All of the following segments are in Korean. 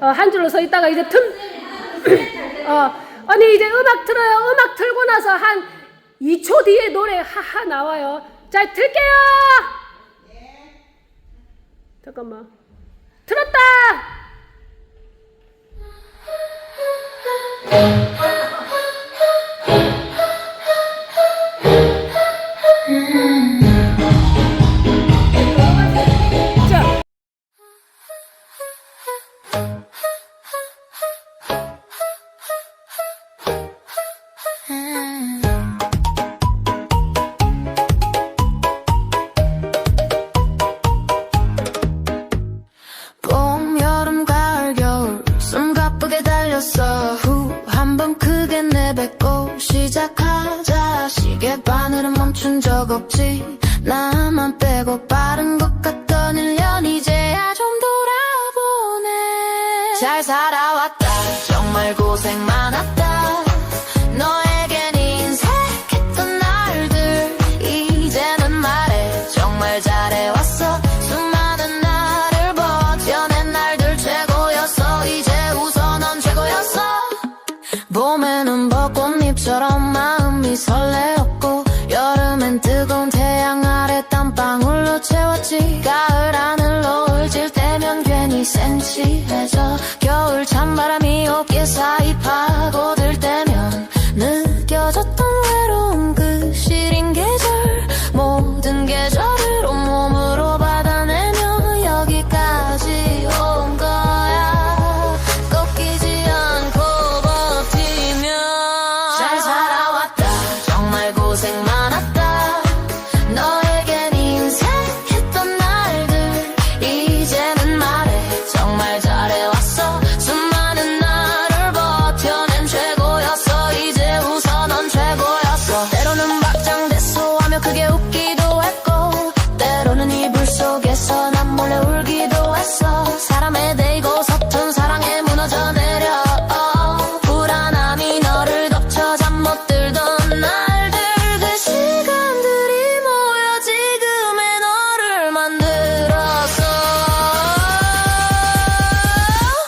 어, 한 줄로 서 있다가 이제 틈 어, 언니 이제 음악 틀어요. 음악 틀고 나서 한 2초 뒤에 노래 하하 나와요. 자, 틀게요. 잠깐만. 틀었다. 달렸어. 후 한번 크게 내뱉고 시작하자. 시계 바늘은 멈춘 적 없지. 나만 빼고 빠른 것 같던 1년 이제야 좀 돌아보네. 잘 살아왔다. 정말 고생 많았다. 너에 센치해져 겨울 찬바람이 어깨 사이 파고들 때면 느껴졌던 외로움 그 시린 계절 모든 계절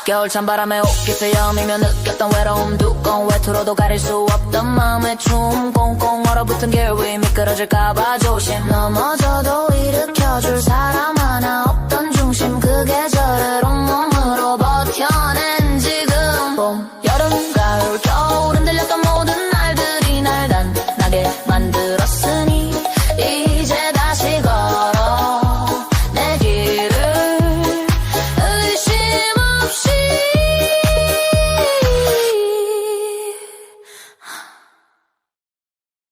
겨울 찬바람에 옷깃 헤엄이며 느꼈던 외로움 두꺼운 외투로도 가릴 수 없던 마음의 춤 꽁꽁 얼어붙은 계획 위 미끄러질까봐 조심 넘어져도 일으켜줄 사람 하나 없던 중심 그 계절